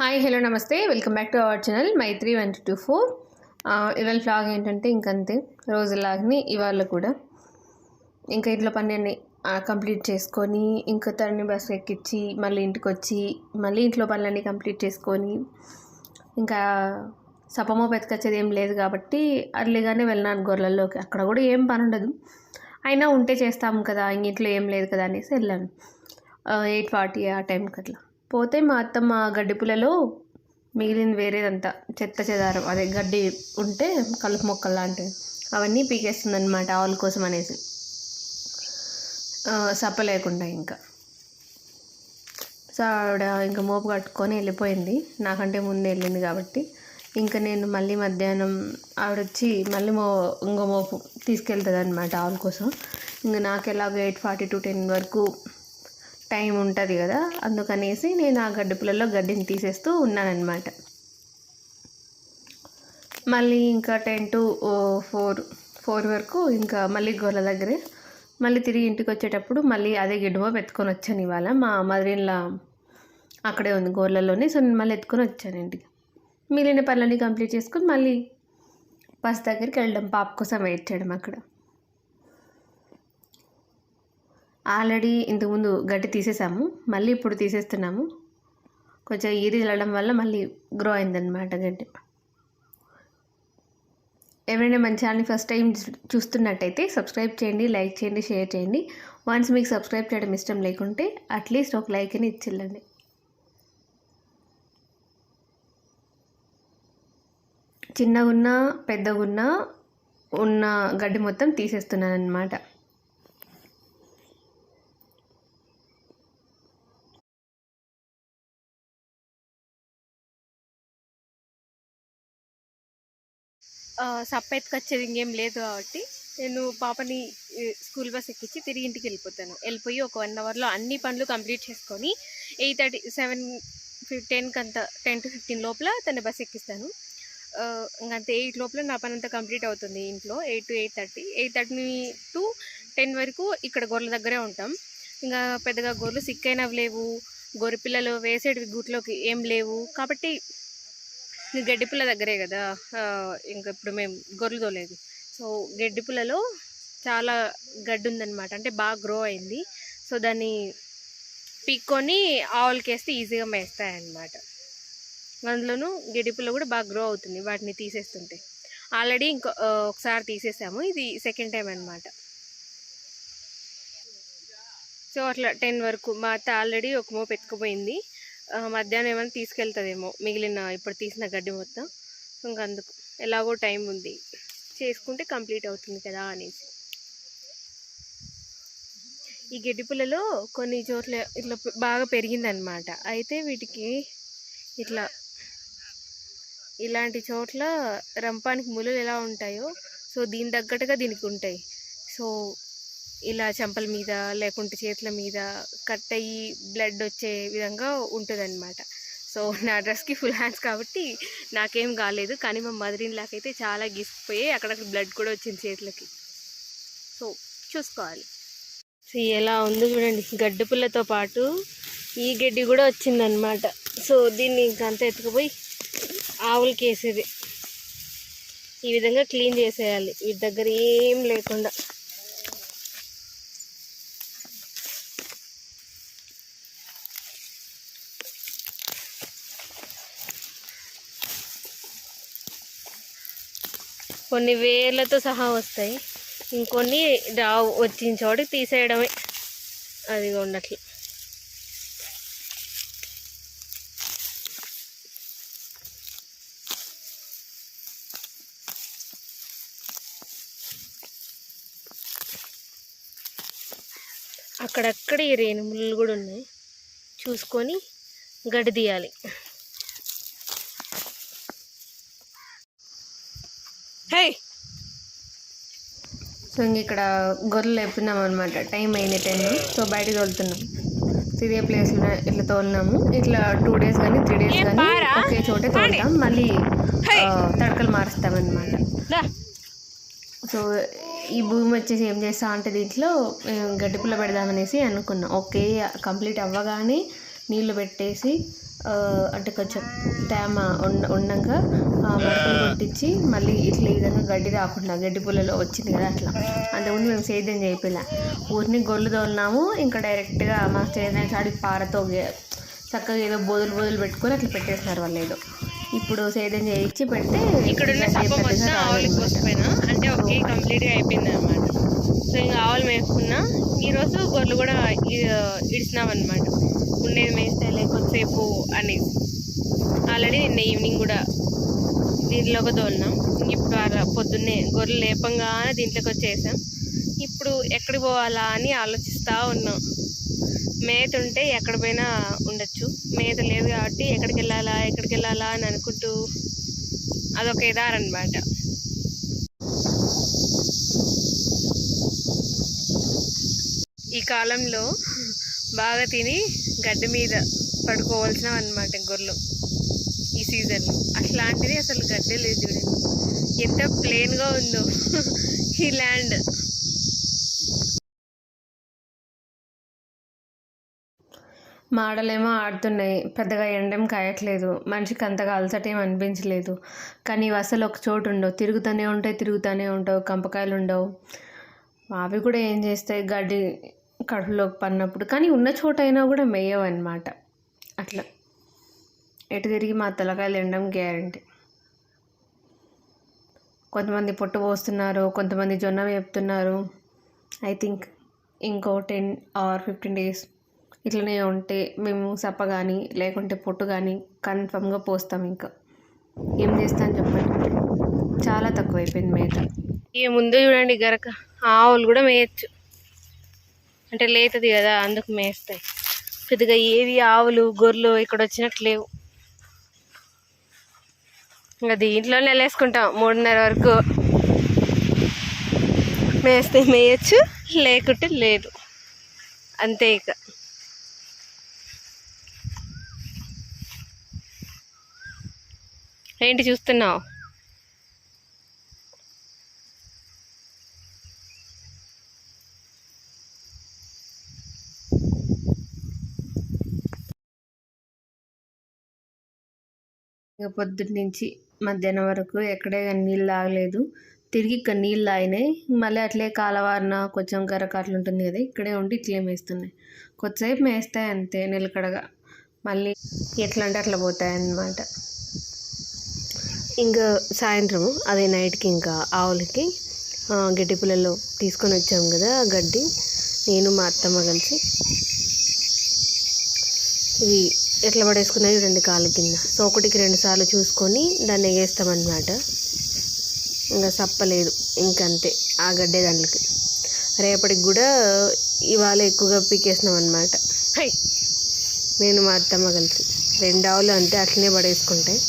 Hi hello నమస్తే. Welcome back to our channel Maithri one two four. ఇవాళ vlog ఏంటంటే ఇంకంతే రోజులాగని ఇవాళ కూడా. ఇంకా ఇంట్లో పని అన్ని కంప్లీట్ చేసుకొని ఇంకా తనని బస్ ఎక్కించి మళ్ళీ ఇంటికి వచ్చి మళ్ళీ ఇంట్లో పనులన్నీ కంప్లీట్ చేసుకొని ఇంకా సపమో పెతకొచ్చేది ఏం లేదు కాబట్టి అర్లీగానే వెళ్ళినాను గొర్రెల్లోకి. అక్కడ కూడా ఏం పని ఉండదు. అయినా ఉంటే చేస్తాం కదా ఇంక ఇంట్లో ఏం లేదు కదా అనేసి వెళ్ళాను. ఎయిట్ ఫార్టీ ఆ టైంకి అట్లా పోతే మా అత్తమ్మ గడ్డి పుల్లలో మిగిలింది వేరేదంతా చెత్త చెదారం అదే గడ్డి ఉంటే కలుపు మొక్కలు లాంటివి. అవన్నీ పీకేస్తుంది అనమాట ఆవుల కోసం అనేసి. సప్ప లేకుండా ఇంకా. సో ఆవిడ ఇంకా మోపు కట్టుకొని వెళ్ళిపోయింది. నాకంటే ముందే వెళ్ళింది కాబట్టి. ఇంకా నేను మళ్ళీ మధ్యాహ్నం ఆవిడ వచ్చి మళ్ళీ మో ఇంకో మోపు తీసుకెళ్తుంది అనమాట ఆవుల కోసం. ఇంకా నాకు ఎలాగో ఎయిట్ ఫార్టీ టు టెన్ వరకు టైం ఉంటుంది కదా అందుకనేసి నేను ఆ గడ్డి పుల్లలో గడ్డిని తీసేస్తూ ఉన్నానన్నమాట. మళ్ళీ ఇంకా టెన్ టు ఫోర్ ఫోర్ వరకు ఇంకా మళ్ళీ గొర్రెల దగ్గరే మళ్ళీ తిరిగి ఇంటికి వచ్చేటప్పుడు మళ్ళీ అదే గిడ్డుమో ఎత్తుకొని వచ్చాను ఇవాళ. మా మదరిన్లా అక్కడే ఉంది గోర్లలోనే సో నేను మళ్ళీ ఎత్తుకొని వచ్చాను ఇంటికి. మిగిలిన పనులన్నీ కంప్లీట్ చేసుకొని మళ్ళీ బస్ దగ్గరికి వెళ్ళడం పాప కోసం వెయిట్ చేయడం అక్కడ. ఆల్రెడీ ఇంతకుముందు గడ్డి తీసేసాము మళ్ళీ ఇప్పుడు తీసేస్తున్నాము. కొంచెం ఈరి వెళ్ళడం వల్ల మళ్ళీ గ్రో అయిందనమాట గడ్డి. ఎవరైనా మన ఛానల్ని ఫస్ట్ టైం చూస్తున్నట్టయితే సబ్స్క్రైబ్ చేయండి లైక్ చేయండి షేర్ చేయండి. వన్స్ మీకు సబ్స్క్రైబ్ చేయడం ఇష్టం లేకుంటే అట్లీస్ట్ ఒక లైక్ అని ఇచ్చిల్లండి చిన్నగున్నా పెద్దగున్నా ఉన్న గడ్డి మొత్తం తీసేస్తున్నాను అనమాట సప్ప ఎత్తుకొచ్చేది ఇంకేం లేదు కాబట్టి నేను పాపని స్కూల్ బస్ ఎక్కించి తిరిగి ఇంటికి వెళ్ళిపోతాను. వెళ్ళిపోయి ఒక వన్ అవర్లో అన్ని పనులు కంప్లీట్ చేసుకొని ఎయిట్ థర్టీ సెవెన్ టెన్కి అంత టెన్ టు ఫిఫ్టీన్ లోపల తన బస్ ఎక్కిస్తాను. ఆ, ఇంకంతే ఎయిట్ లోపల నా పని అంతా కంప్లీట్ అవుతుంది ఇంట్లో. Eight to eight thirty eight thirty to ten వరకు ఇక్కడ గొర్రెల దగ్గరే ఉంటాం. ఇంకా పెద్దగా గొర్రెలు సిక్ అయినవి లేవు. గొర్రె పిల్లలు వేసేటివి గుట్లోకి ఏం లేవు. కాబట్టి ఇంక గడ్డి పుల్ల దగ్గరే కదా. ఇంకా ఇప్పుడు మేము గొర్రెలు తోలేదు. సో గడ్డి పుల్లలో చాలా గడ్డి ఉందన్నమాట. అంటే బాగా గ్రో అయింది. సో దాన్ని పీక్కొని ఆవులకి వేస్తే ఈజీగా మేస్తాయి అన్నమాట అందులోనూ గడ్డి పుల్ల కూడా బాగా గ్రో అవుతుంది వాటిని తీసేస్తుంటే. ఆల్రెడీ ఇంకో ఒకసారి తీసేసాము. ఇది సెకండ్ టైం అన్నమాట. సో అట్లా టెన్ వరకు మా అత్త ఆల్రెడీ ఒక మోపు ఎత్తుకుపోయింది. మధ్యాహ్నం ఏమైనా తీసుకెళ్తుందేమో మిగిలిన ఇప్పుడు తీసిన గడ్డి మొత్తం. ఇంకా అందుకు ఎలాగో టైం ఉంది. చేసుకుంటే కంప్లీట్ అవుతుంది కదా అనేసి. ఈ గడ్డి పుల్లలో కొన్ని చోట్ల ఇట్లా బాగా పెరిగిందనమాట అయితే వీటికి ఇట్లా ఇలాంటి చోట్ల రంపానికి ములులు ఎలా ఉంటాయో సో దీని తగ్గట్టుగా దీనికి ఉంటాయి. సో ఇలా చెంపల మీద లేకుంటే చేతుల మీద కట్ అయ్యి బ్లడ్ వచ్చే విధంగా ఉంటుందన్నమాట. సో నా డ్రెస్కి ఫుల్ హ్యాండ్స్ కాబట్టి నాకేం కాలేదు. కానీ మా మదర్ లాకైతే చాలా గీసుకుపోయి అక్కడ బ్లడ్ కూడా వచ్చింది చేతులకి. సో చూసుకోవాలి. సో ఎలా ఉందో చూడండి. గడ్డి పుల్లతో పాటు ఈ గడ్డి కూడా వచ్చిందనమాట సో దీన్ని ఇంకా ఎత్తుకుపోయి ఆవులకి వేసేది. ఈ విధంగా క్లీన్ చేసేయాలి. వీటి దగ్గర ఏం లేకుండా. కొన్ని వేర్లతో సహా వస్తాయి. ఇంకొన్ని రావు వచ్చిన చోటికి తీసేయడమే. అది ఉండట్లు అక్కడక్కడ ఈ రేణుములు కూడా ఉన్నాయి. చూసుకొని గడి తీయాలి. హే. సో ఇంక ఇక్కడ గొర్రెలు లేపుతున్నాం అనమాట టైం అయింది టెన్ సో బయటకు వెళ్తున్నాం. ఇదే ప్లేస్లో ఇట్లా తోలినాము. ఇట్లా టూ డేస్ కానీ త్రీ డేస్ కానీ ఒకే చోటే తోలుతాం. మళ్ళీ తడకలు మారుస్తాం అనమాట సో ఈ భూమి వచ్చేసి ఏం చేస్తా అంటే దీంట్లో ఆ, గడ్డి పుల్ల పెడదామనేసి అనుకున్నాం. ఓకే కంప్లీట్ అవ్వగానే నీళ్ళు పెట్టేసి అంటే కొంచెం తేమ ఉండ ఉండగా మడతలు కొట్టించి మళ్ళీ ఇట్లా ఈ విధంగా గడ్డి రాకుండా గడ్డి పుల్లలో వచ్చింది కదా అట్లా. అంతకుముందు మేము సేద్యం చేయపిలా ఊరిని గొల్లు తోలినాము ఇంకా డైరెక్ట్గా మా సేద్యం కాడికి పారతో చక్కగా ఏదో బోదులు బోదులు పెట్టుకొని అట్లా పెట్టేసినారు వాళ్ళు ఏదో. ఇప్పుడు సేద్యం చేయించి పెడితే ఇక్కడ ఉన్న అంటే ఒకే కంప్లీట్గా అయిపోయింది అనమాట సో ఇంకా ఆవులు మేపుకున్నా. ఈరోజు గొర్రెలు కూడా ఇడిచినాం అనమాట ఉండేది మేస్తాయిలే కొద్దిసేపు అని. ఆల్రెడీ నిన్న ఈవినింగ్ కూడా దీంట్లోకి తోలినాం ఇప్పుడు అలా పొద్దున్నే గొర్రెలు లేపంగానే దీంట్లోకి వచ్చేసాం. ఇప్పుడు ఎక్కడికి పోవాలా అని ఆలోచిస్తూ ఉన్నాం. మేత ఉంటే ఎక్కడ పోయినా ఉండొచ్చు. మేత లేదు కాబట్టి ఎక్కడికి వెళ్ళాలా ఎక్కడికి వెళ్ళాలా అని అనుకుంటూ అదొక ఇదారనమాట. ఈ కాలంలో బాగా తిని గడ్డి మీద పడుకోవాల్సినవి అనమాట గొర్రెలు ఈ సీజన్లో అట్లాంటిది అసలు గడ్డే లేదు చూడండి. ఎంత ప్లెయిన్గా ఉందో ఈ ల్యాండ్ మాడలేమో ఆడుతున్నాయి. పెద్దగా ఎండేం కాయట్లేదు. మనిషికి అంతగా అలసట ఏం అనిపించలేదు. కానీ ఇవి అసలు ఒక చోటు ఉండవు. తిరుగుతూనే ఉంటాయి తిరుగుతూనే ఉండవు కంపకాయలు ఉండవు. అవి కూడా ఏం చేస్తాయి? గడ్డి కడుపులోకి పడినప్పుడు. కానీ ఉన్న చోట అయినా కూడా మేయవన్నమాట. అట్లా. ఎటు తిరిగి మా తలకాయలు ఎండడం గ్యారంటీ. కొంతమంది పొట్టు పోస్తున్నారు కొంతమంది జొన్న వేపుతున్నారు. ఐ థింక్ ఇంకో టెన్ ఆర్ ఫిఫ్టీన్ డేస్ ఇట్లనే ఉంటే మేము సప్ప కానీ లేకుంటే పొట్టు కానీ కన్ఫర్మ్గా పోస్తాం ఇంకా. ఏం చేస్తాను చెప్పండి. చాలా తక్కువైపోయింది మేత. ఇక ముందు చూడండి గరక. ఆవులు కూడా మేయచ్చు. అంటే లేతుంది కదా అందుకు మేస్తాయి. పెద్దగా ఏవి ఆవులు గొర్రెలు ఇక్కడ వచ్చినట్టు లేవు. ఇంకా దీంట్లోనే వెళ్ళేసుకుంటాం మూడున్నర వరకు. మేస్తే మేయచ్చు లేకుంటే లేదు. అంతే ఇక. ఏంటి చూస్తున్నావు? ఇక పొద్దున్న నుంచి మధ్యాహ్నం వరకు ఎక్కడే కానీ నీళ్ళు తాగలేదు. తిరిగి ఇక్కడ నీళ్ళు తాగినాయి. మళ్ళీ అట్లే కాలవారిన కొంచెం గరక అట్లా ఉంటుంది కదా ఇక్కడే ఉండి ఇట్లే మేస్తున్నాయి. కొద్దిసేపు మేస్తాయి అంతే నిలకడగా. మళ్ళీ ఎట్లా అంటే అట్లా పోతాయి అన్నమాట. ఇంకా సాయంత్రం అదే నైట్కి ఇంకా ఆవులకి గడ్డి పుల్లల్లో తీసుకొని వచ్చాం కదా గడ్డి. నేను మా అత్తమ్మ కలిసి. ఇవి ఎట్లా పడేసుకున్నాయి రెండు కాళ్ళ కింద. సో ఒకటికి రెండు సార్లు చూసుకొని దాన్ని వేస్తామన్నమాట. ఇంకా సప్పలేదు. ఇంకంతే. ఆ గడ్డే దాంట్లోకి. రేపటికి కూడా ఇవాళ ఎక్కువగా పీకేసినాం అనమాట నేను మా అత్తమ్మ కలిసి. రెండు ఆవులు అంతే అట్లనే పడేసుకుంటాయి